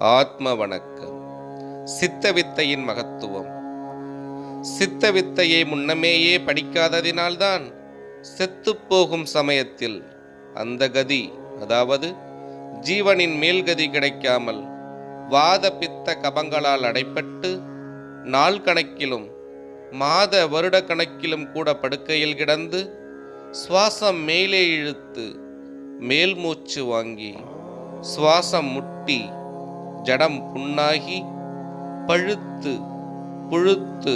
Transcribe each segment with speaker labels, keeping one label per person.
Speaker 1: ஆத்ம வணக்கம் சித்த வித்தையின் மகத்துவம். சித்த வித்தையை முன்னமேயே படிக்காததினால்தான் செத்துப்போகும் சமயத்தில் அந்த கதி அதாவது ஜீவனின் மேல்கதி கிடைக்காமல் வாத பித்த கபங்களால் அடைப்பட்டு நாள் கணக்கிலும் மாத வருட கணக்கிலும் கூட படுக்கையில் கிடந்து சுவாசம் மேலே இழுத்து மேல் மூச்சு வாங்கி சுவாசம் முட்டி ஜடம் புண்ணாகி பழுத்து புழுத்து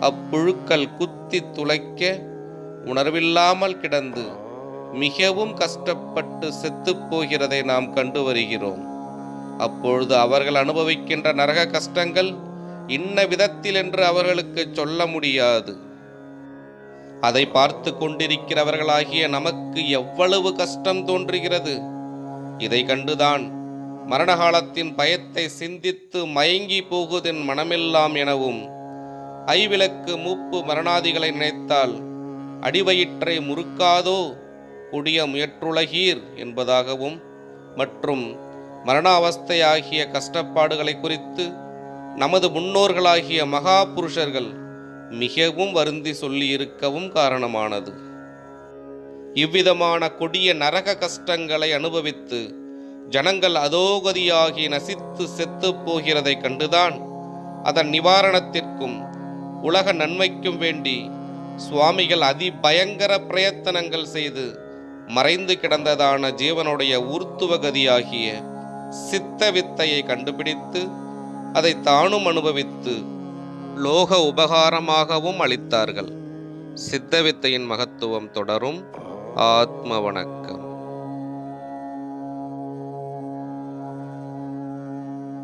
Speaker 1: அப்புழுக்கள் குத்தி துளைக்க உணர்வில்லாமல் கிடந்து மிகவும் கஷ்டப்பட்டு செத்துப் போகிறதை நாம் கண்டு வருகிறோம். அப்பொழுது அவர்கள் அனுபவிக்கின்ற நரக கஷ்டங்கள் இன்ன விதத்தில் என்று அவர்களுக்கு சொல்ல முடியாது. அதை பார்த்து கொண்டிருக்கிறவர்களாகிய நமக்கு எவ்வளவு கஷ்டம் தோன்றுகிறது? இதை கண்டுதான் மரணகாலத்தின் பயத்தை சிந்தித்து மயங்கி போகுதென் மனமெல்லாம் எனவும் ஐவிளக்கு மூப்பு மரணாதிகளை நினைத்தால் அடிவயிற்றை முறுக்காதோ கொடிய முயற்றுலகீர் என்பதாகவும் மற்றும் மரணாவஸ்தையாகிய கஷ்டப்பாடுகளை குறித்து நமது முன்னோர்களாகிய மகா புருஷர்கள் மிகவும் வருந்தி சொல்லியிருக்கவும் காரணமானது. இவ்விதமான கொடிய நரக கஷ்டங்களை அனுபவித்து ஜனங்கள் அதோகதியாகி நசித்து செத்து போகிறதைக் கண்டுதான் அதன் நிவாரணத்திற்கும் உலக நன்மைக்கும் வேண்டி சுவாமிகள் அதிபயங்கர பிரயத்தனங்கள் செய்து மறைந்து கிடந்ததான ஜீவனுடைய ஊர்த்துவகதியாகிய சித்த வித்தையை கண்டுபிடித்து அதை தானும் அனுபவித்து லோக உபகாரமாகவும் அளித்தார்கள். சித்த வித்தையின் மகத்துவம் தொடரும். ஆத்ம வணக்கம்.